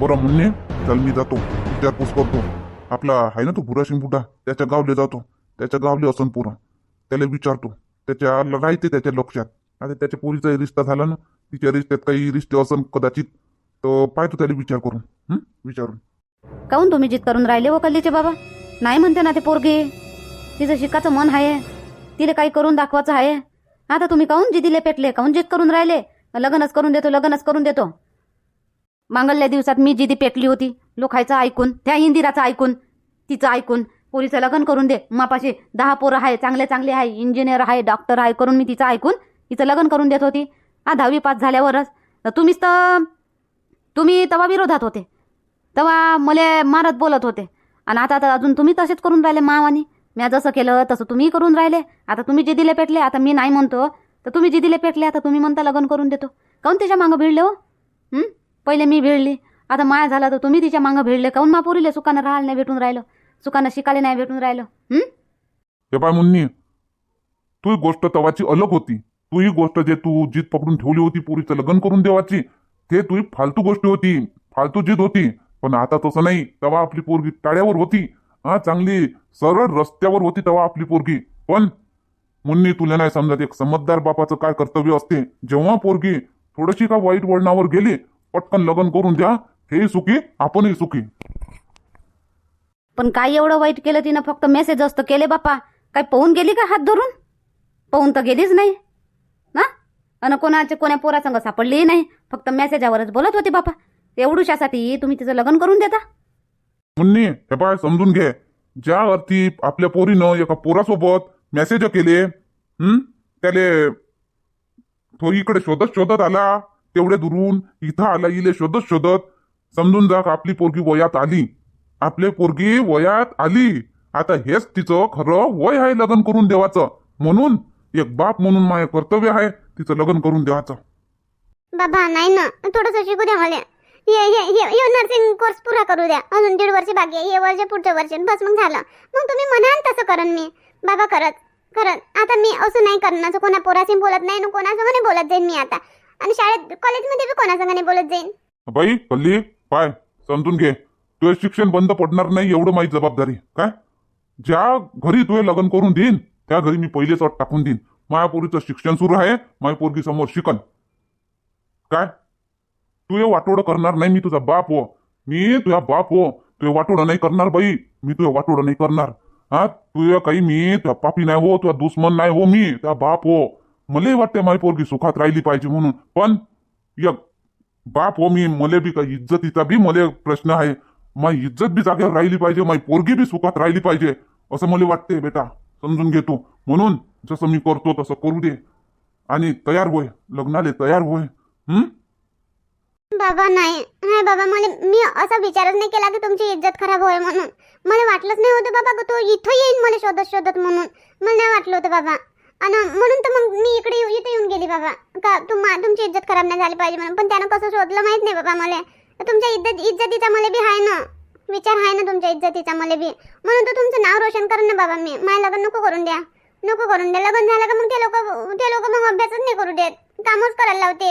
बरं म्हणणे. चल मी जातो. विचारपूस करतो. आपला आहे ना तो भुरा बुडा त्याच्या गावले जातो. त्याच्या गावले असन पुरा. त्याला विचारतो. त्याच्या राहते त्याच्या लक्षात. आता त्याच्या पोरीचा रिश्ता झाला ना. तिच्या रिश्त्यात काही रिश्ते असन कदाचित. तर पाहतो त्याला विचार करून. विचारून. काऊन तुम्ही जित करून राहिले व कल्लीचे बाबा? नाही म्हणते ना ते पोरगे. तिचं शिकाचं मन आहे तिला काही करून दाखवायचं आहे आता तुम्ही काहून जितीले पेटले? काहून जित करून राहिले? लग्नच करून देतो लग्नच करून देतो. मांगल्या दिवसात मी जिदी पेटली होती. लोखायचं ऐकून त्या इंदिराचं ऐकून तिचं ऐकून पोरीचं लग्न करून दे. मापाशी दहा पोरं आहे चांगले चांगले आहे इंजिनियर आहे डॉक्टर आहे करून मी तिचं ऐकून तिचं लग्न करून देत होती. हा दहावी पास झाल्यावरच तर तुम्हीच तर तुम्ही तेव्हा विरोधात होते. तेव्हा मले मारत बोलत होते. आणि आता तर अजून तुम्ही तसेच करून राहिले मावानी. म्या जसं केलं तसं तुम्ही करून राहिले. आता तुम्ही जिदीला पेटले आता मी नाही म्हणतो. तर तुम्ही जिदीला पेटले आता तुम्ही म्हणता लग्न करून देतो. काऊन तिच्या मागं भिडले हो? हं? पहिले मी भिडली. आता माया झाला तर तुम्ही तिच्या मागं भिडले काऊन मा पुरीले सुखानं राहायला नाही भेटून राहिलं. सुखानं शिकायला नाही भेटून राहिलं. हं? हे पाय मुन्नी तू गोष्ट तवाची अलग होती. तू ही गोष्ट जे तू जीत पकडून ठेवली होती पुरीचं लग्न करून देवाची ते तुझी फालतू गोष्ट होती. फालतू जीत होती. पण आता तसं नाही. तेव्हा आपली पोरगी टाळ्यावर होती. हा चांगली सरळ रस्त्यावर होती तेव्हा आपली पोरगी. पण मुन्नी तुला नाही समजत एक समजदार बापाचं काय कर्तव्य असते. जेव्हा पोरगी थोडीशी का वाईट वळणावर गेली पटकन लग्न करून द्या. हेही सुखी आपणही सुखी. पण काय एवढं वाईट केलं तिनं? फक्त मेसेज असतं केले बापा काय पाहून गेली का हात धरून? पाहून तर गेलीच नाही. ना अन कोणाचे कोण्या पोरासंग सापडली नाही. फक्त मेसेजावरच बोलत होती बापा एवढूशासाठी तुम्ही तिचं लग्न करून देता. मुन्नी हे पाय समजून घे. ज्या अर्थी आपल्या पोरीनं एका पोरासोबत मेसेज केले हं? त्याले तो इकडे शोधत शोधत आला. तेवढ्या दुरून इथं आला इले शोधत शोधत. समजून जा आपली पोरगी वयात आली. आपली पोरगी वयात आली. आता हेच तिचं खरं वय आहे लग्न करून देवाचं. म्हणून एक बाप म्हणून माझे कर्तव्य आहे तिचं लग्न करून देवाचं. बाबा नाही ना. थोडंसं शिकू द्या मला. ये ये हे ये नर्सिंग कोर्स पुरा करू द्या. अजून दीड वर्ष बाकी आहे. हे वर्ष पुढचं वर्ष. बस मग झालं. मग तुम्ही म्हणाल तसं करन मी. बाबा करत करत. आता मी असं नाही करणार. कोणा पोराशी बोलत नाही ना कोणासंग बोलत जाईन मी आता. आणि शाळेत कॉलेजमध्ये बी कोणासंग नाही बोलत जाईन? बाई कल्ली पाय समजून घे. तुझं शिक्षण बंद पडणार नाही एवढं माझी जबाबदारी. काय? ज्या घरी तुझे लग्न करून देईन त्या घरी मी पहिलेच अट टाकून देईन. माझ्या पोरीचं शिक्षण सुरू आहे माझ्या पोरगी समोर शिकन काय? तू हे वाटोडं करणार नाही मी तुझा बाप हो. मी तुझा बाप हो. तुझे वाटोडं नाही करणार बाई. मी तुझ्या वाटोडं नाही करणार. हा? तुझ्या काही मी तुझ्या पापी नाही हो तुझा दुश्मन नाही हो मी तुझा बाप हो. मलाही वाटते माझी पोरगी सुखात राहिली पाहिजे म्हणून. पण एक बाप हो मी मले बी काही इज्जतीचा बी मले प्रश्न आहे. माझी इज्जत बी जागेवर राहिली पाहिजे माझी पोरगी बी सुखात राहिली पाहिजे असं मला वाटते बेटा. समजून घेतो म्हणून जसं मी करतो तसं करू दे. आणि तयार होय लग्नाले तयार होय. हम्म बाबा नाही. नाही बाबा मला मी असा विचारच नाही केला की तुमची इज्जत खराब होईल म्हणून. मला वाटलंच नाही होतं बाबा तू तो इथं येईन मला शोधत शोधत म्हणून. मला नाही वाटलं होतं बाबा. आणि म्हणून तर मग मी इकडे येऊ- इथे येऊन गेली बाबा. का तुम तुमची इज्जत खराब नाही झाली पाहिजे म्हणून. पण त्यानं कसं शोधलं माहीत नाही बाबा मला. तुमच्या इज्जत इज्जतीचा मला बी आहे ना. विचार आहे ना तुमच्या इज्जतीचा मला बी. म्हणून तर तुमचं नाव रोशन करून ना बाबा मी. माझ्या लग्न नको करून द्या. नको करून द्या. लग्न झालं का मग ते लोक ते लोक मग अभ्यासच नाही करू देत. कामच करायला लावते.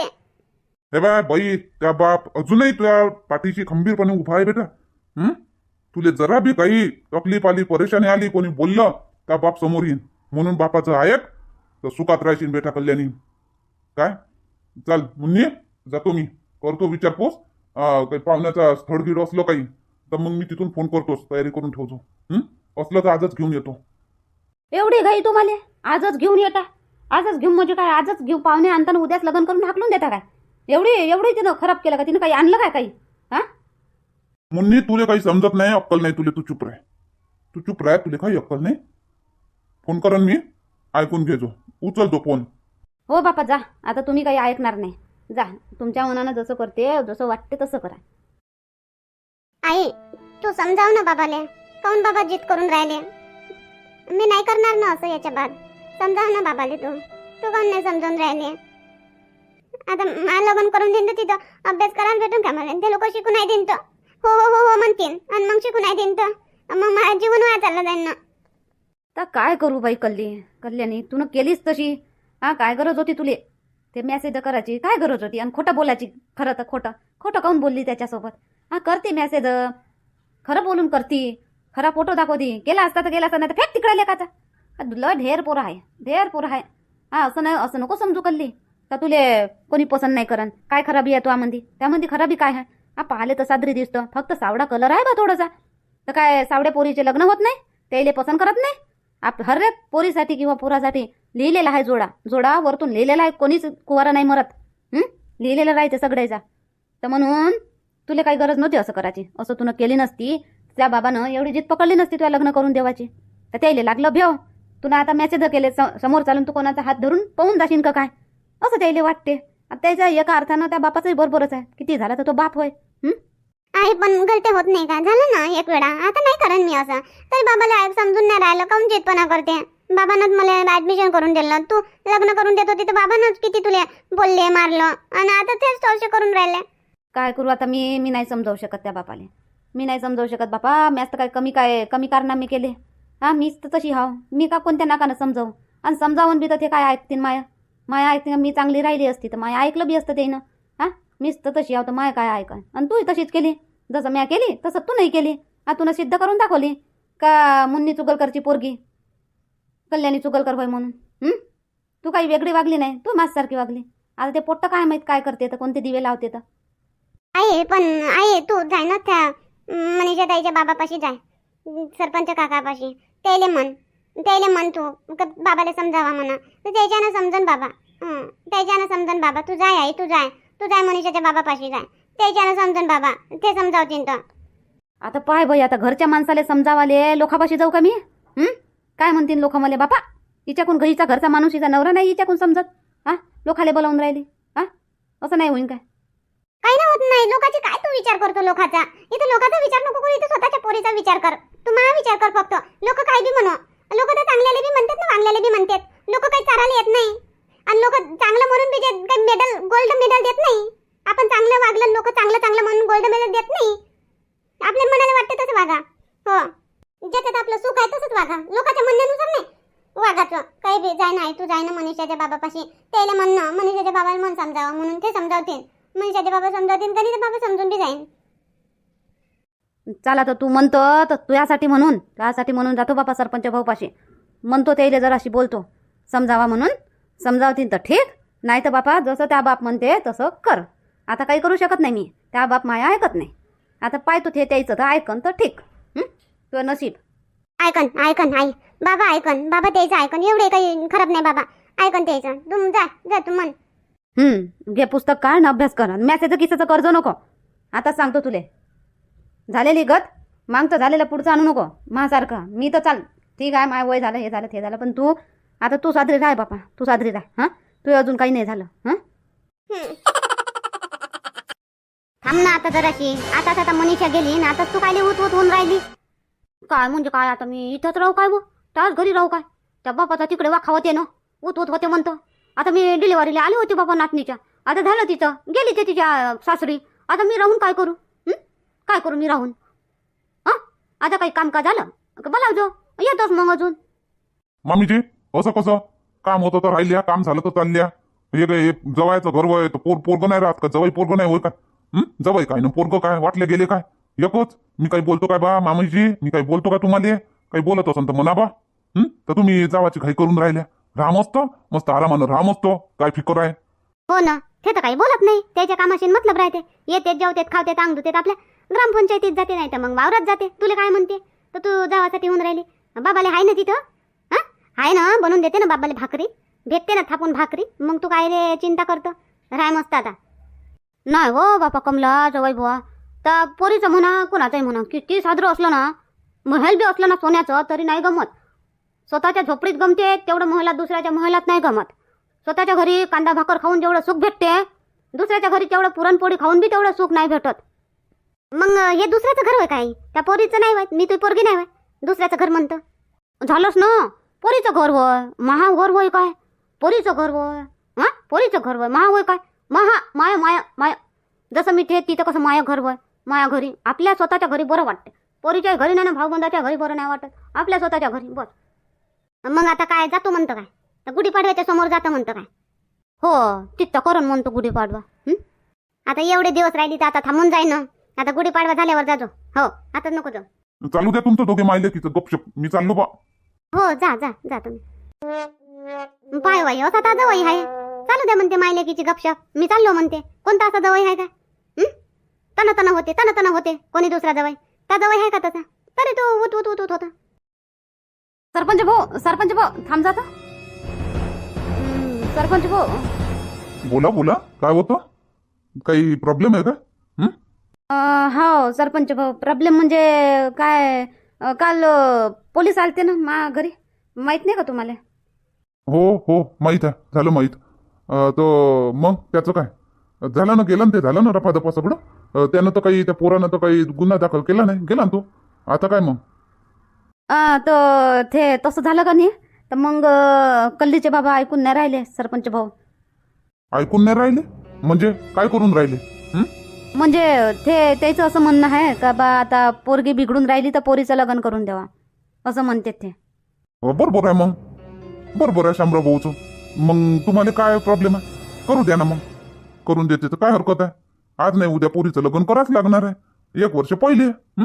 हे बाय बाई त्या बाप अजूनही तुझ्या पाठीशी खंबीरपणे उभा आहे बेटा. हं? तुले जरा बी काही तकलीफ आली परेशानी आली कोणी बोललं त्या बाप समोर येईन. म्हणून बापाचं ऐक तर सुखात राहशील बेटा कल्याणी. काय? चाल मुन्नी जातो मी. करतो विचारपूस. काही पाहुण्याचा स्थळ गिड असलं काही तर मग मी तिथून फोन करतोच तयारी करून ठेवतो. असलं तर आजच घेऊन येतो. एवढी घाई तुम्हाला? आजच घेऊन येता? आजच घेऊन म्हणजे काय? आजच घेऊ पाहुणे आणताना उद्याच लग्न करून हाकलून देता काय? एवढी एवढी तिनं खराब केलं का? तिनं काही आणलं काय काही? हा? मुन्नी तुले काही समजत नाही अक्कल नाही तुले तू चुप राह. तू चुप राह तुले काही अक्कल नाही? फोन करन मी. ऐकून घेजो. उचलतो फोन. हो बापा जा. आता तुम्ही काही ऐकणार नाही. जा. तुमच्या मनानं जसं करते जसं वाटते तसं करा. आई तू समजाव ना बाबाले. काऊन बाबा जिद करून राहिले? मी नाही करणार ना असं याच्या बाद. समजाव ना बाबाले तू. तू काऊन नाही समजावून राहिले? आता मला लग्न करून देईन तर तिथं. अभ्यास करायला भेटून का मला? ते लोक शिकू नाही देईन तर. हो हो हो हो म्हणतील. आणि मग शिकू नाही देईन तर. मग माझं जीवन वाया चाललं जाईन ना. तर काय करू बाई कल्ली? कल्याणी तू केलीच तशी? हा काय गरज होती तुले? ते मेसेज करायची काय गरज होती? आणि खोटं बोलायची? खरं तर खोटं. खोटं काहून बोलली त्याच्यासोबत? हा करते मेसेज खरं बोलून करती. खरा फोटो दाखवती. गेला असता तर गेला असता नाही तर फेक तिकडे लेखाचा लय ढेर पोरं आहे ढेर पोरं आहे हा असं नाही असं नको समजू कल्ली. का तुले कोणी पसंत नाही करन. काय खराबी आहे तुझ्यामध्ये त्यामध्ये खराबी काय आहे हा पाहिले तर सादरी दिसतं. फक्त सावडा कलर आहे बा थोडासा. तर काय सावड्या पोरीचे लग्न होत नाही? त्याला पसंत करत नाही? आप हर एक पोरीसाठी किंवा पोरासाठी लिहिलेला आहे जोडा. जोडा वरतून लिहिलेला आहे कोणीच कुवारा नाही मरत. लिहिलेलं राहायचं सगळ्याचा तर म्हणून तुला काही गरज नव्हती असं करायची. असं तुनं केली नसती. त्या बाबानं एवढी जीत पकडली नसती तुला लग्न करून देवाची. तर त्याला लागलं भेव तुला आता मेसेज केले समोर चालून तू कोणाचा हात धरून पाहून जाशील का काय? असं त्याला वाटते. आता त्याच्या एका अर्थानं त्या बापाचंही बरोबरच आहे. किती झाला तर तो बाप होय. आहे पण गलते होत नाही का? झालं ना एक वेळा? आता नाही करण मी असं. तरी बाबाला आई समजून नाही राहिलं. काऊन चेतपणा करते? बाबानंच मला ऍडमिशन करून दिलं. तू लग्न करून देत होती तर बाबानंच किती तुला बोलले मारलं? आणि आता तेच चौशे करून राहिले. काय करू आता? मी मी नाही समजावू शकत त्या बापाले. मी नाही समजावू शकत बापा. मी तर काय कमी काय कमी कारनामे केले? हा मीच तर तशी हाव. मी का कोणत्या नाकानं समजावू? आणि समजावून बी तर ते काय ऐकतील माया? माया ऐकते मी चांगली राहिली असती तर माया ऐकलं बी असतं त्यानं मीच तर तशी हाव तर माया काय ऐकन आणि तूही तशीच केली. जसं म्या केली तसं तू नाही केली. आतून सिद्ध करून दाखवली. का मुन्नी चुगलकरची पोरगी? कल्याणी चुगलकर होय म्हणून. तू काही वेगळी वागली नाही. तू माझ्यासारखी वागली. आता ते पोट्ट काय माहीत काय करते तर कोणते दिवे लावते तर? आहे पण आहे तू जाय ना त्या अं, मनीषा ताईच्या बाबापाशी जाय. सरपंच काकापाशी. त्याले म्हण. त्याले म्हण तू. बाबाला समजावा म्हणा. तर त्याच्यानं समजन बाबा. त्याच्यानं समजन बाबा. तू जाय आई तू जाय. तू जाय मनीषाच्या बाबापाशी जाय. त्याच्यानं समजन बाबा ते समजावतील तर आता पाय बाई आता घरच्या माणसाला समजावाले लोकापाशी जाऊ का मी? हं? काय म्हणतील लोक मला? बापा हिच्याकून घरीचा घरचा माणूस हिचा नवरा नाही हिच्याकून समजत? हा? लोकाले बोलावून राहिली. हा? असं नाही होईन काय? काही ना होत नाही. लोकांचे काय तू विचार करतो लोकांचा? इथं लोकांचा विचार नको करू इथं स्वतःच्या पोरीचा विचार कर. तू माझा विचार कर फक्त. लोक काय बी म्हणो. लोक तर चांगल्याला बी म्हणतात ना वांगल्याला बी म्हणतात. लोक काही चारायला येत नाही. आणि लोक चांगलं म्हणून बी काही मेडल गोल्ड मेडल देत नाही. आपण चांगलं वागलं लोक चांगलं चांगलं म्हणून गोल्ड मेडल देत नाही. आपल्या मनाला वाटतं तसं वागा. हो. ज्याच्यात आपलं सुख आहे तसंच वागा. लोकांच्या म्हणण्यानुसार नाही. वागाचं. काही बी जाय नाही तू जाय ना मनीषाच्या बाबापाशी. त्याला म्हणणं मनीषाच्या बाबाला मन समजावं म्हणून ते समजावतील. मनीषाचे बाबा समजावतील तरी ते बाबा समजून बी जाईन. चला तर तू म्हणतो तर तुझ्यासाठी म्हणून तुझ्यासाठी म्हणून जातो बापा सरपंच भाऊपाशी. म्हणतो त्याला जराशी बोलतो. समजावा म्हणून. समजावतील तर ठीक. नाही तर बापा जसं त्या बाप म्हणते तसं कर. आता काही करू शकत नाही मी. त्या बाप माया ऐकत नाही. आता पाय तू ते त्याचं तर ऐकन तर ठीक? तुझं नशीब. ऐकन ऐकन आई. बाबा ऐकन. बाबा त्याचं ऐकन. एवढे काही खराब नाही बाबा. ऐकन त्याचं तू जा जा तू म्हण. हं, घे पुस्तक काढ ना अभ्यास कर. मॅसेचं किसाचं कर्ज नको. आता सांगतो तुले. झालेली गत? मागचं झालेलं पुढचं आणू नको. माझ्यासारखं. मी तर चाल. ठीक आहे माय वय झालं हे झालं ते झालं. पण तू आता तू साजरी राह बापा. तू साजरी राह हां? तू अजून काही नाही झालं हां? थांब ना आता जराशी. आता आता मनीषा गेली ना आता तू काय उत उत होऊन राहिली? काय म्हणजे काय आता मी इथंच राहू काय बो? त्याच घरी राहू काय? त्या बापाचा तिकडे वाखा होते ना उत उत होते म्हणतो. आता मी डिलिव्हरीला आली होती बाबा नातनीच्या. आता झालं तिचं. गेली ते तिच्या सासरी. आता मी राहून काय करू? काय करू मी राहून? हां? आता काही काम का झालं का बोलावजो. येतोच मग अजून. मामीजी? असं कसं? काम होतं तर राहिल्या काम झालं तर चालल्या. हे काय जवायचं गर्व आहे तर पोर पोरग नाही राहत का? जवाई पोरग नाही होय का? जवाई काय? ना पोरग काय? वाटले गेले काय? एकच मी काही बोलतो काय बा मामीजी? मी काही बोलतो का तुम्हाला? काही बोलत असन तर म्हणा बा. तर तुम्ही जावाची घाई करून राहिल्या. राम असतो मस्त आरामानं राम असतो. काय फिकर आहे? हो ना. ते तर काही बोलत नाही. त्याच्या कामाशी मतलब राहते. येते जेवतेत खावते अंग धुतेत आपल्या. ग्रामपंचायतीत जाते नाही तर मग वावरात जाते. तुला काय म्हणते? तर तू जावासाठी होऊन राहिली. बाबाले हाय ना तिथं? आहे ना बनवून देते ना बाबाले भाकरी. भेटते ना थापून भाकरी. मग तू काय रे चिंता करतो? राय मस्त आता. नाही हो बापा कमला जवळ बुवा. त्या पोरीचं म्हणा कुणाचंही म्हणा किती साजरं असलं ना महल बी असलं ना सोन्याचं तरी नाही गमत. स्वतःच्या झोपडीत गमते तेवढं महिला दुसऱ्याच्या महिलात नाही गमत. स्वतःच्या घरी कांदा भाकर खाऊन जेवढं सुख भेटते दुसऱ्याच्या घरी तेवढं पुरणपोळी खाऊन बी तेवढं सुख नाही भेटत. मग हे दुसऱ्याचं घर होय काय? त्या पोरीचं नाही होय? मी तुझी पोरगी नाही वाय दुसऱ्याचं घर म्हणतं. झालंच ना? पोरीचं घर होय? महा घर होय काय? पोरीचं घर होय? हा? पोरीचं घर होय? महा होय काय? महा माया माया माया. जसं मी ते तिथं कसं माया घर होय? माया घरी. आपल्या स्वतःच्या घरी बरं वाटतं. पोरीच्या घरी नाही ना भाऊबंदाच्या घरी बरं नाही वाटत. आपल्या स्वतःच्या घरी बस. मग आता काय? जातो म्हणतं काय? तर गुढीपाडव्याच्या समोर जातं म्हणतं काय? हो तिथं करून म्हणतो गुढीपाडवा. आता एवढे दिवस राहिली तर आता थांबून जाईन ना. आता गुढीपाडवा झाल्यावर जाजो. हो आता नको जाऊ. चालू द्या तुमचं दोघे मायले की गपशप. मी चाललो बा. हो जा जा जा तुम्ही. पाय वाई असा ताजा वय आहे. चालू द्या म्हणते मायलेकीची गपशप. मी चाललो म्हणते. कोणता असा जवळ आहे हं? तन तन होते तन तन होते. कोणी दुसरा जवळ? त्या जवळ आहे का तसा? तरी तो उत उत उत उत होता. सरपंच भाऊ सरपंच भाऊ थांब जाता सरपंच भाऊ. बोला बोला. काय होतं? काही प्रॉब्लेम आहे का? हं? सरपंच भाऊ. प्रॉब्लेम म्हणजे काय? काल पोलीस आलते ना मा घरी? माहीत नाही का तुम्हाला? हो हो माहीत आहे. झालं माहीत. तर मग त्याचं काय? झालं ना गेलं ना ते झालं ना रफादफा सगळं? त्यानं तर काही त्या पोरानं तर काही गुन्हा दाखल केला नाही. गेला ना तो? आता काय मग? तर ते तसं झालं का नाही? तर मग कल्लीचे बाबा ऐकून नाही राहिले सरपंच भाऊ. ऐकून नाही राहिले? म्हणजे काय करून राहिले? म्हणजे ते त्याचं असं म्हणणं आहे का बा आता पोरगी बिघडून राहिली तर पोरीचं लग्न करून द्यावा असं म्हणते ते. बरोबर आहे मग. बरोबर आहे शामराव भाऊचं. मग तुम्हाला काय प्रॉब्लेम आहे? करू द्या ना मग. करून देते तर काय हरकत आहे? आज नाही उद्या पोरीचं लग्न करावंच लागणार आहे. एक वर्ष पहिले. हं?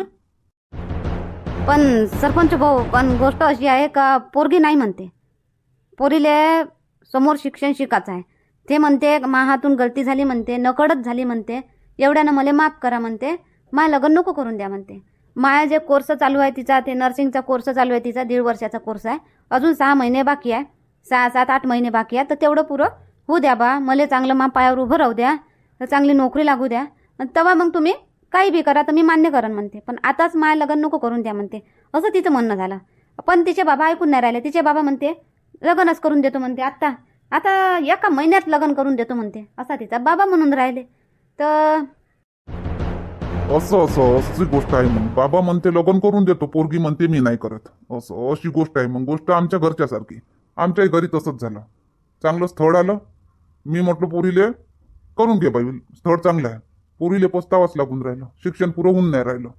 पण सरपंच भाऊ पण गोष्ट अशी आहे का पोरगी नाही म्हणते. पोरीले समोर शिक्षण शिकायचं आहे. ते म्हणते मा हातून गलती झाली म्हणते नकळत झाली म्हणते. एवढ्यानं मला माफ करा म्हणते. मा लग्न नको करून द्या म्हणते. माया जे कोर्स चालू आहे तिचा ते नर्सिंगचा कोर्स चालू आहे तिचा दीड वर्षाचा कोर्स आहे. अजून सहा महिने बाकी आहे. सहा सात आठ महिने बाकी आहे. तर तेवढं पुरं होऊ द्या बा. मला चांगलं मा पायावर उभं राहू द्या. तर चांगली नोकरी लागू द्या. तेव्हा मग तुम्ही काही बी करा. तर मी मान्य करण म्हणते. पण आताच माया लग्न नको करून द्या म्हणते. असं तिचं म्हणणं झालं. पण तिचे बाबा ऐकून नाही राहिले. तिचे बाबा म्हणते लग्नच करून देतो म्हणते आत्ता. आता एका महिन्यात लग्न करून देतो म्हणते. असा तिचा बाबा म्हणून राहिले. तर असं असं अशी गोष्ट आहे मग. बाबा म्हणते लग्न करून देतो. पोरगी म्हणते मी नाही करत. असं अशी गोष्ट आहे मग. गोष्ट आमच्या घरच्यासारखी आमच्याही घरी तसंच झालं. चांगलं स्थळ आलं. मी म्हटलं पोरीले करून घे बाई. स्थळ चांगलं आहे. पोरीले पस्तावाच लागून राहिलं. शिक्षण पुरं होऊन नाही राहिलं.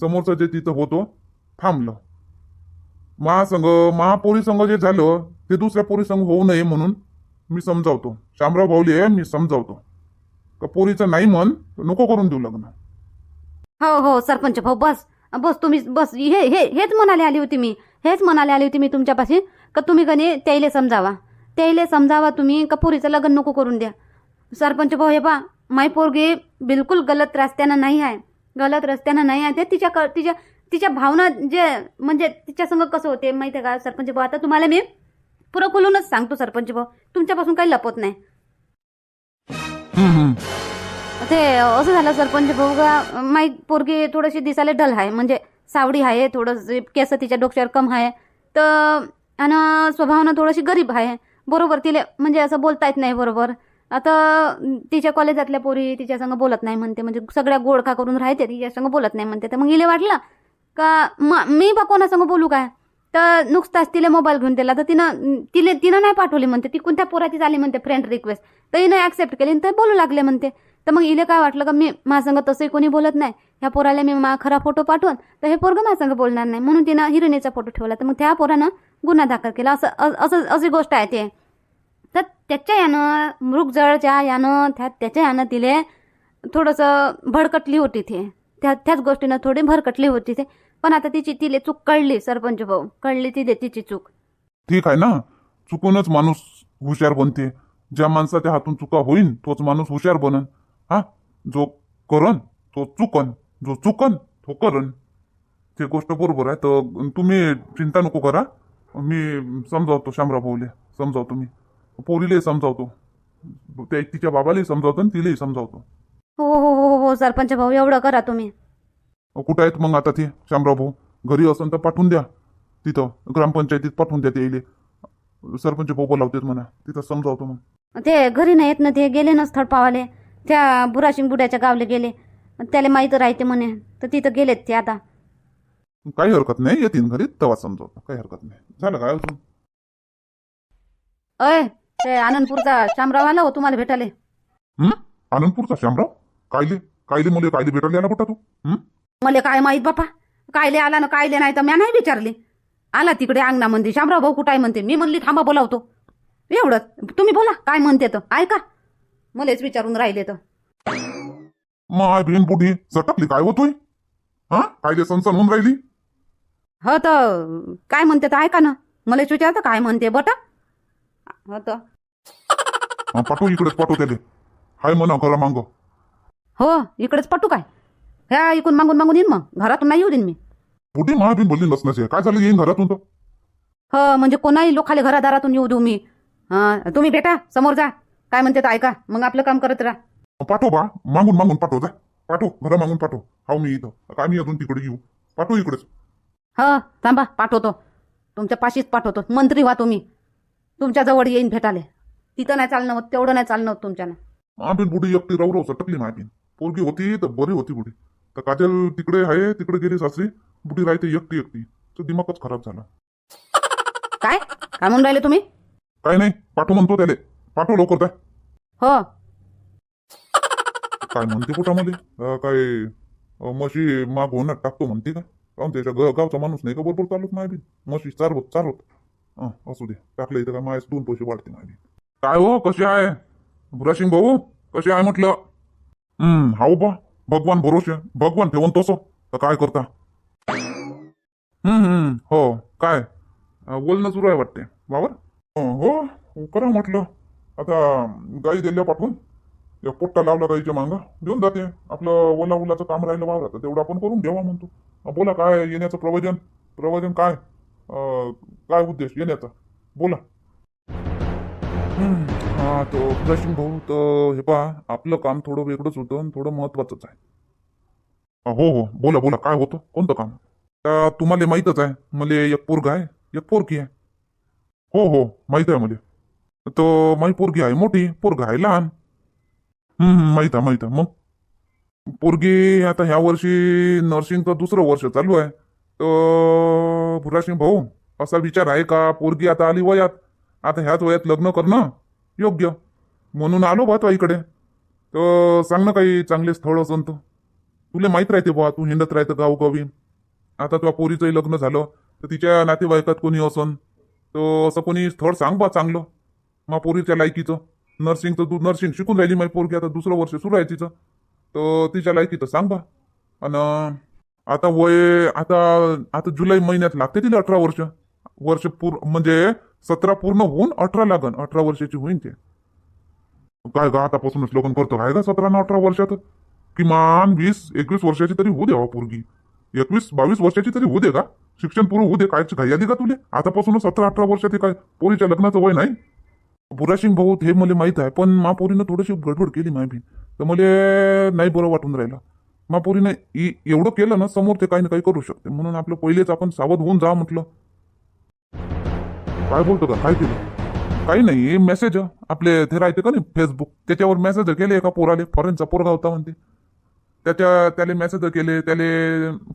समोरचं जे तिथं होतो थांबलं. महासंघ महापोरी संघ जे झालं ते दुसऱ्या पोरी संघ होऊ नये म्हणून मी समजावतो. शामराव भाऊले मी समजावतो. का पोरीचं नाही म्हण नको करून देऊ लग्न. हो हो सरपंच भाऊ बस बस तुम्ही बस हे हे हेच म्हणाले आली होती मी. हेच म्हणाले आली होती मी तुमच्यापाशी का तुम्ही गणे त्याईले समजावा. त्याईले समजावा तुम्ही का पोरीचं लग्न नको करून द्या. सरपंच भाऊ हे पा माई पोरगी बिलकुल गलत रस्त्यानं नाही आहे. गलत रस्त्यानं नाही आहे. ते तिच्या क तिच्या तिच्या भावना जे म्हणजे तिच्या संग कसं होते माहिती आहे का सरपंच भाऊ? आता तुम्हाला मी पुरं खुलूनच सांगतो सरपंच भाऊ. तुमच्यापासून काही लपत नाही. ते असं झालं सरपंच भाऊ का माई पोरगी थोडीशी दिसायला डल आहे म्हणजे सावडी आहे थोडंसं केस तिच्या डोक्यावर कम आहे तर आणि स्वभावानं थोडीशी गरीब आहे बरोबर तिले म्हणजे असं बोलता येत नाही बरोबर. आता तिच्या कॉलेजातल्या पोरी तिच्या संग बोलत नाही म्हणते म्हणजे सगळ्या गोडखा करून राहते तिच्या संग बोलत नाही म्हणते. तर मग इले वाटलं का म मी बा कोणासंग बोलू काय? तर नुकताच तिला मोबाईल घेऊन दिला. तर तिनं तिले तिनं नाही पाठवली म्हणते. ती कोणत्या पोराचीच आली म्हणते फ्रेंड रिक्वेस्ट तर हिनं ॲक्सेप्ट केली तर बोलू लागले म्हणते. तर मग इले काय वाटलं का मी माझ्यासंग तसंही कोणी बोलत नाही. ह्या पोराला मी मा खरा फोटो पाठवून तर हे पोरगं माझ्यासंग बोलणार नाही. म्हणून तिनं हिरोईनीचा फोटो ठेवला. तर मग त्या पोरानं गुन्हा दाखल केला. असं असं अशी गोष्ट आहे ते. तर त्याच्या यानं मृगजळच्या यानं त्या त्याच्या यानं तिले थोडंसं भडकटली होती ते. त्या त्याच गोष्टीनं थोडी भरकटली होती ते. पण आता तिची तिले चूक कळली सरपंच भाऊ. कळली ती तिची चूक. ठीक आहे ना? चुकूनच माणूस हुशार बनते. ज्या माणसाच्या हातून चुका होईन तोच माणूस हुशार बनन. हा? जो करन तो चुकन. जो चुकन तो करन ते गोष्ट बरोबर आहे. तर तुम्ही चिंता नको करा. मी समजावतो शामराव भाऊले. समजावतो मी. पोरीले समजावतो. त्या तिच्या बाबालाही समजावतो आणि तिलाही समजावतो. हो हो हो हो सरपंच भाऊ. एवढं करा तुम्ही. कुठं आहेत मग आता ते? शामराव भाऊ घरी असन तर पाठवून द्या. तिथं ग्रामपंचायतीत पाठवून द्या ते इले. सरपंच भाऊ बोलावतेत म्हणा तिथं समजावतो मग. ते घरी नाही येत ना ते गेले ना स्थळ पावाले. त्या बुराशिंग बुड्याच्या गावले गेले. त्याला माहीत राहते म्हणे तर तिथं गेलेत ते आता. काही हरकत नाही येतील घरी तेव्हा समजावतो. काही हरकत नाही. झालं काय अजून? अय ते आनंदपूरचा शामराव आला हो तुम्हाला भेटाले हं? आनंदपूरचा शामराव? कायले? कायले मुले कायले भेटायला आला बेटा तू? हं? मला काय माहीत बापा? कायले आला ना कायले नाही तर म्या नाही विचारले. आला तिकडे अंगणामध्ये शामराव भाऊ कुठाय म्हणते? मी म्हणली थांबा बोलावतो. एवढंच तुम्ही बोला काय म्हणते तर? ऐका. मलाच विचारून राहिले तर. माय बहीण बुढी सटकली काय होतोय हा? काय सनसन होऊन राहिली? हो तर काय म्हणते तर ऐका ना. मला विचारतं काय म्हणते बटा. हो तर पाठव इकडेच पाठव त्याले. हाय म्हणा खरं मांग. हो इकडेच पटू काय? ह्या इकून मागून मागून येईन मग. घरातून नाही येऊ देईन मी. माय बहीण बोलली नसण्याचे. काय झालं? येईन घरातून तर. हो म्हणजे कोणाही लोकाले घरादारातून येऊ देऊ मी. हा तुम्ही भेटा समोर जा. काय म्हणते तर ऐका. मग आपलं काम करत राहा. पाठव बा. मागून मागून पाठव जा. पाठव. घरा मागून पाठव. हाव मी इथं. काय मी अजून तिकडे येऊ? पाठव इकडेच. हो थांबा. पाठवतो. तुमच्या पाशीच पाठवतो. मंत्री व्हा तुम्ही. तुमच्या जवळ येईन भेटाले. तिथं नाही चालणं होत तेवढं नाही चालणं होत तुमच्यानं. बहीण बुढी एकटी राहू राहू सटकली बहीण पोरगी होती तर बरी होती बुढी. तर काजल तिकडे आहे तिकडे गेली सासरी. बुढी राहते एकटी एकटी. तर दिमागच खराब झाला. काय? काय म्हणून राहिले तुम्ही? काय नाही पाठव म्हणतो त्याले. पाठव लवकर काय हो. काय म्हणते पोटामध्ये? अं, काय अं, म्हशी माग होणार टाकतो म्हणते का? काहून त्याच्या ग- गावचा माणूस नाही का? बरोबर चालत नाही बी. म्हशी चारवत चारवत. हं, असू दे. टाकलं इथं काय दोन पैसे वाढते नाही काय हो कसे आहे? भुरासिंग भाऊ कसे आहे म्हटलं? हम्म हाऊ बा. भगवान भरोसे भगवान ठेवून तसो. तर काय करता? हम्म हम्म. हो काय? बोलणं सुरू आहे वाटते. बाबर? हो हो करा म्हटलं. आता गाई दिल्या पाठवून. एक पोट्टा लावला गाईच्या मागं. देऊन जाते. आपलं ओला उलाचं काम राहिलं वावरात तेवढं आपण करून घ्यावा म्हणतो. बोला काय येण्याचं प्रवचन? प्रवचन काय? काय उद्देश? येण्याचा. बोला. हा तो प्रशिंग भाऊ तर हे पहा आपलं काम थोडं वेगळंच होतं आणि थोडं महत्वाचंच आहे. हो हो. बोला बोला. काय होतं? कोणतं काम? तर तुम्हाला माहीतच आहे. मला एक पोरगा आहे. एक पोरगी आहे. हो हो. माहीत आहे मला. तो माझी पोरगी आहे मोठी. पोरगा आहे लहान. माहीत आहे माहीत आहे. मग? पोरगी आता ह्या वर्षी नर्सिंगचं दुसरं वर्ष चालू आहे. तर भुरासिंग भाऊ असा विचार आहे का? पोरगी आता आली वयात. आता ह्याच वयात लग्न करणं योग्य. म्हणून आलो बा तो इकडे. तर सांग ना काही चांगले स्थळ असन तर. तुला माहीत राहते बा तू हिंडत राहतं गावगावी. आता तुझ्या पोरीचंही लग्न झालं तर तिच्या नातेवाईकात कोणी असन? तर असं कोणी स्थळ सांग बा चांगलं. मा पोरीच्या लायकीचं. नर्सिंगचं तू नर्सिंग शिकून राहिली माझी पोरगी आता दुसरं वर्ष सुरू आहे तिचं. तर तिच्या लायकीचं सांग बा. आणि आता वय आता आता जुलै महिन्यात लागते तिला अठरा वर्ष. वर्ष पूर म्हणजे सतरा पूर्ण होऊन अठरा लागन. अठरा वर्षाची होईन ते. काय गा आतापासूनच लग्न करतो काय का सतरा ना अठरा वर्षात? किमान वीस एकवीस वर्षाची तरी होऊ द्यावा पोरगी. एकवीस बावीस वर्षाची तरी होऊ दे का? शिक्षण पूर्ण होऊ दे काय घाई आली का तुले? आतापासूनच सतरा अठरा वर्षात काय? पोरीच्या लग्नाचं वय नाही? बुराशिंग भाऊ हे मला माहीत आहे पण महापोरीनं थोडीशी गडबड केली माहिती तर मला नाही बरं वाटून राहिलं. महापोरीनं एवढं केलं ना समोर ते काही ना काही करू शकते. म्हणून आपलं पहिलेच आपण सावध होऊन जा म्हटलं. काय बोलतो का काय केलं? काही नाही मेसेज आपले ते राहते का नाही फेसबुक त्याच्यावर मेसेज केले एका पोराले फॉरेनचा पोरगा होता म्हणते. त्याच्या त्याले मेसेज केले त्याले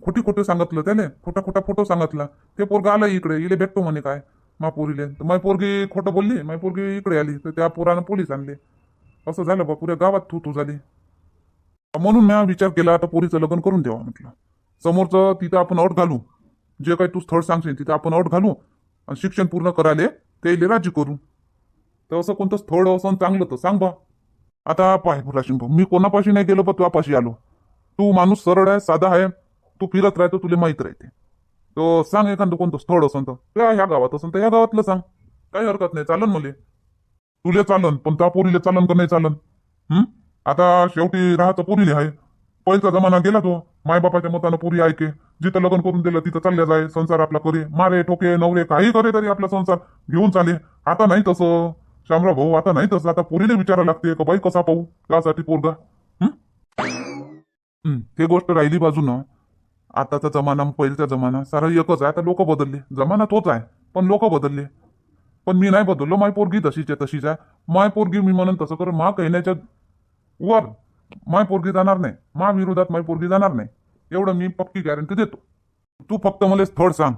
खोटी खोटे सांगितलं त्याले खोटा खोटा फोटो सांगितला. ते पोरगा आला इकडे इले भेटतो म्हणे काय मा पोरीले तर माझी पोरगी खोटं बोलली माझी पोरगी इकडे आली तर त्या पोरानं पोलीस आणले. असं झालं बा पुऱ्या गावात थू तू झाली. म्हणून मी विचार केला आता पोरीचं लग्न करून द्यावा म्हटलं. समोरचं तिथं आपण अट घालू. जे काही तू स्थळ सांगशील तिथं आपण अट घालू. आणि शिक्षण पूर्ण करायले ते राजी करू. तर असं कोणतं स्थळ असं चांगलं तर सांग बा. आता पाय राशीन भाऊ मी कोणापाशी नाही गेलो पण तुझ्यापाशी आलो. तू माणूस सरळ आहे साधा आहे. तू फिरत राहतो तुला माहीत राहते. तो सांग एखादं कोणतं स्थळ असं तर. ह्या गावात असं तर ह्या गावातलं सांग. काही हरकत नाही चालन मले. तुले चालन पण त्या पोरीले चालन का नाही चालन? हम्म आता शेवटी राहाचं पोरीले आहे पहिला जमाना गेला तो मायबापाच्या मतानं पुरी ऐके. जिथं लग्न करून दिलं तिथं चालल्या जाय संसार आपला करे. मारे ठोके नवरे काही करे तरी आपला संसार घेऊन चाले. आता नाही तसं. शामराव भाऊ आता नाही तसं. आता पोरीने विचारा लागते का बाई कसा पाहू? त्यासाठी पोरगा. हम्म ते गोष्ट राहिली बाजूनं. आताचा जमाना पहिलीचा जमाना सारा एकच आहे. आता लोक बदलले. जमाना तोच आहे पण लोक बदलले. पण मी नाही बदललो. माय पोरगी तशीच आहे तशीच आहे. माय पोरगी मी म्हणून तसं कर. मा कहण्याच्या वर माय पोरगी जाणार नाही. मा विरोधात माय पोरगी जाणार नाही. एवढं मी पक्की गॅरंटी देतो. तू फक्त मला स्थळ सांग.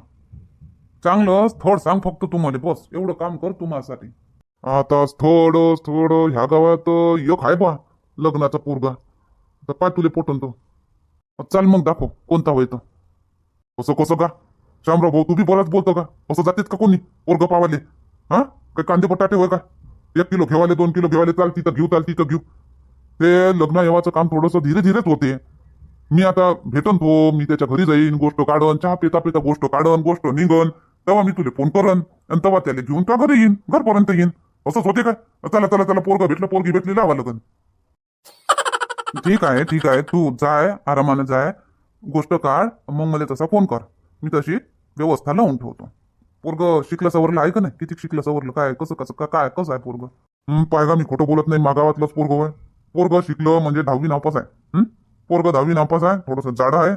चांगलं स्थळ सांग फक्त तू मला. बस. एवढं काम कर तू माझ्यासाठी. आता स्थळ स्थळ ह्या गावात एक आहे बा लग्नाचा पोरगा. तर पाय तुले पोटन तो. चाल मग दाखव कोणता होय तो. कसं कसं का शामराव भाऊ तू बी बराच बोलतो का असं जातेत का कोणी? पोरग पावाले. हा? काही कांदे बटाटे होय का? एक किलो घेवाले दोन किलो घेवाले चाल तिथं घेऊ चाल तिथं घेऊ. ते लग्न येवाचं काम थोडंसं धीरे धीरेच होते. मी आता भेटन तो मी त्याच्या घरी जाईन गोष्ट काढन चहा पिता पिता गोष्ट काढन गोष्ट निघन तेव्हा मी तुला फोन करन आणि तेव्हा त्याला घेऊन त्या घरी येईन घरपर्यंत येईन. असंच होते काय? चला चला त्याला पोरगा भेटलं पोरगी भेटली लावा लगन. ठीक आहे ठीक आहे तू जाय आरामाने जाय. गोष्ट काढ मग मला तसा फोन कर. मी तशी व्यवस्था लावून ठेवतो. पोरग शिकलं सवरलं आहे का नाही? किती शिकलं सवरलं काय कसं कसं काय कसं आहे पोरग? पायगा मी खोटं बोलत नाही मागावातलंच पोरग आहे पोरग शिकलं म्हणजे दहावी नापास आहे. पोरग दहावी नापास आहे थोडंसं जाडं आहे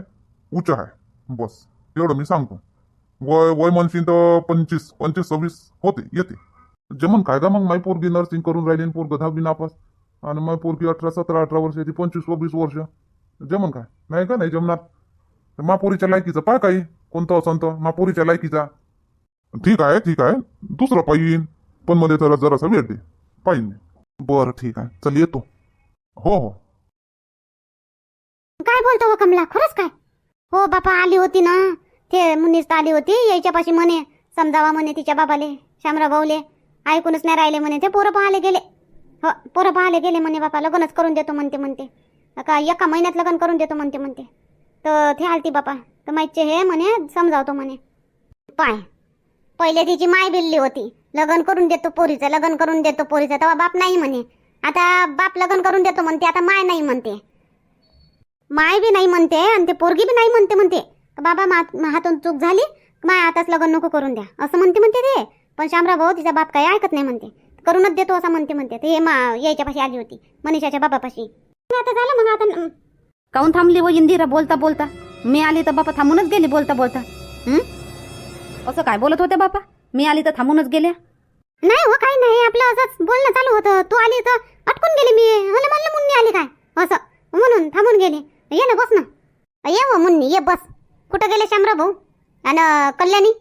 उच्च आहे. बस. एवढं मी सांगतो. वय वय म्हणशील तर पंचवीस पंचवीस सव्वीस होते येते. जमन काय का मग? माई पोरगी नर्सिंग करून राहिली पोरग दहावी नापास. आणि माय पोरगी अठरा सतरा अठरा वर्ष येते पंचवीस सव्वीस वर्ष. जमन काय? नाही का? नाही जमणार. मापोरीच्या लायकीचं पाय काही. कोणतं असं तर मापोरीच्या लायकीचा. ठीक आहे ठीक आहे. दुसरं पाहिन. पण मध्ये जरा जरासा वेळ दे. पाहिजे बरं ठीक आहे. चल येतो. हो हो. काय बोलतो हो कमला? खरंच काय? हो बापा आली होती ना. ते मुनीस आली होती. यायच्यापाशी म्हणे समजावा म्हणे तिच्या बाबाले शामराव भाऊले. ऐकूनच नाही राहिले म्हणे. ते पोरं पाहायला गेले. हो पोरं पाहायला गेले म्हणे बापा. लग्नच करून देतो म्हणते म्हणते. का एका महिन्यात लग्न करून देतो म्हणते म्हणते. तर ते आलती बापा. तर माहितचे हे म्हणे समजावतो म्हणे. पाय. पहिले तिची माय बिल्ली होती. लग्न करून देतो पोरीचं लग्न करून देतो पोरीचं. तेव्हा बाप नाही म्हणे. आता बाप लग्न करून देतो म्हणते आता माय नाही म्हणते. माय बी नाही म्हणते आणि ते पोरगी बी नाही म्हणते म्हणते. बाबा मा हातून चूक झाली माय आताच लग्न नको करून द्या. असं म्हणते म्हणते ते. पण शामराव भाऊ तिचा बाप काही ऐकत नाही म्हणते. करूनच देतो असं म्हणते म्हणते. ते हे मा यायच्यापाशी आली होती मनीषाच्या बाबापाशी. आता झालं मग आता काहून काऊन थांबली व इंदिरा? बोलता बोलता. मी आली तर बापा थांबूनच गेली बोलता बोलता. असं काय बोलत होते बापा? मी आली तर थांबूनच गेल्या? नाही हो काही नाही. आपलं असंच बोलणं चालू होतं. तू आली तर अटकून गेली मी. मला म्हणलं मुन्नी आली काय? असं. म्हणून थांबून गेली. ये ना बस ना. ये हो मुन्नी. ये बस. कुठं गेले शामराव भाऊ? आणि कल्याणी?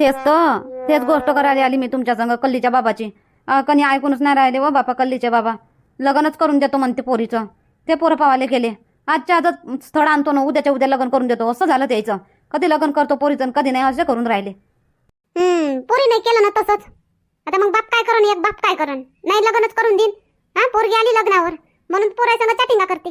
तेच तर. तेच गोष्ट करायला आली मी तुमच्या संग कल्लीच्या बाबाची. कणी ऐकूनच नाही राहिले व बापा कल्लीचे बाबा. लग्नच करून देतो म्हणते पोरीचं. ते पोरं पावाले गेले. आजच्या आजच स्थळ आणतो ना उद्याच्या उद्या लग्न करून देतो. असं झालं त्याचं. कधी लग्न करतो पोरीचं कधी नाही असे करून राहिले. हम्म पोरी नाही केलं ना तसंच. आता मग बाप काय करण एक बाप काय करण? नाही लग्नच करून देईन. हा पोरगी आली लग्नावर. म्हणून पोरासंग चॅटिंगा करते.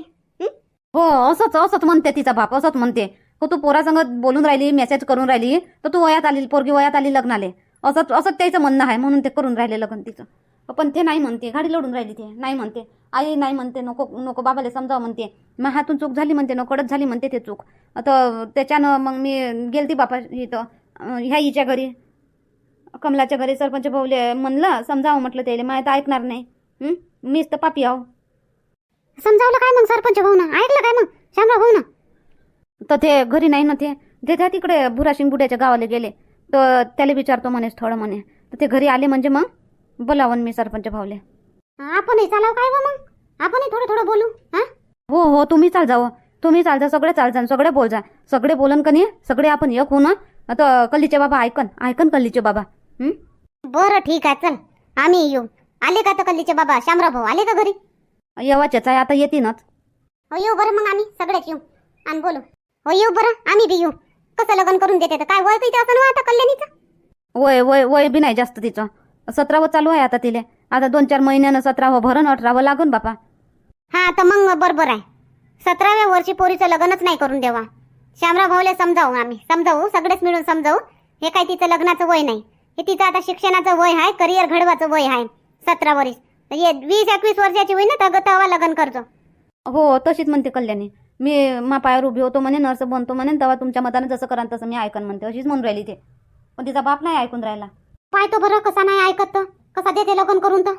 हो असंच असंच म्हणते तिचा बाप असंच म्हणते. हो तू पोरासंग बोलून राहिली मेसेज करून राहिली तर तू वयात आली पोरगी वयात आली लग्नाले. असंच असंच त्याचं म्हणणं आहे म्हणून ते करून राहिले लग्न तिचं. पण ते नाही म्हणते गाडी लढून राहिली ते. नाही म्हणते. आई नाही म्हणते नको नको बाबाला समजावं म्हणते. मग हातून चूक झाली म्हणते कडत झाली म्हणते ते चूक. तर त्याच्यानं मग मी गेलती बापा इथं ह्या हिच्या घरी. कमलाच्या घरी सरपंच भाऊले म्हणलं समजावं म्हटलं त्याला. माहीत ऐकणार नाही? मीच तर पापी आहो. समजावलं काय मग सरपंच भाऊ ना ऐकलं काय मग? शामराव भाऊ ना तर ते घरी नाही ना ते. ते त्या तिकडे भुराशिंग बुड्याच्या गावाला गेले. तर त्याला विचारतो म्हणे स्थळ म्हणे. तर ते घरी आले म्हणजे मग बोलावन मी सरपंच भावले आपणही चालाव काय बा मग? आपणही थोडं थोडं बोलू हा? हो हो तुम्ही चाल जावं तुम्ही चाल जा सगळे चाल जा सगळे बोल जा सगळे बोलन का नाही सगळे आपण एक होऊ ना. आता कल्लीचे बाबा ऐकन ऐकन कल्लीचे बाबा. हं? बरं ठीक आहे चल. आम्ही येऊ. आले का तर कल्लीचे बाबा? शामराव भाऊ आले का घरी? येवाचेच आहे आता येतीनच हो येऊ बरं मग आम्ही सगळेच येऊ. आणि बोलू. हो येऊ बरं आम्ही बी येऊ. कसं लग्न करून देते तर? काय वय किती असं ना आता कल्याणीचं? वय वय वय बी नाही जास्त तिचं. सतरावं चालू आहे आता तिले. आता दोन चार महिन्यानं सतरावं भरण अठरावं लागून बापा. हा तर मग बरोबर आहे. सतराव्या वर्षी पोरीचं लग्नच नाही करून देवा. शामराव भाऊले समजावू आम्ही. समजावू सगळेच मिळून समजावू. हे काय तिचं लग्नाचं वय नाही. हे तिचं आता शिक्षणाचं वय आहे करिअर घडवाचं वय आहे सतरा वर्ष. ये वीस एकवीस वर्षाची होईल ना तर तेव्हा लग्न करतो. हो तशीच म्हणते कल्याणी. मी मा पायावर उभी होतो म्हणे नर्स बनतो म्हणे तेव्हा तुमच्या मताने जसं कराल तसं मी ऐकन म्हणते. अशीच म्हणून राहिली ते. पण तिचा बाप नाही ऐकून राहिला. पाहतो बरं कसा नाही ऐकत कसा देते लग्न करून तर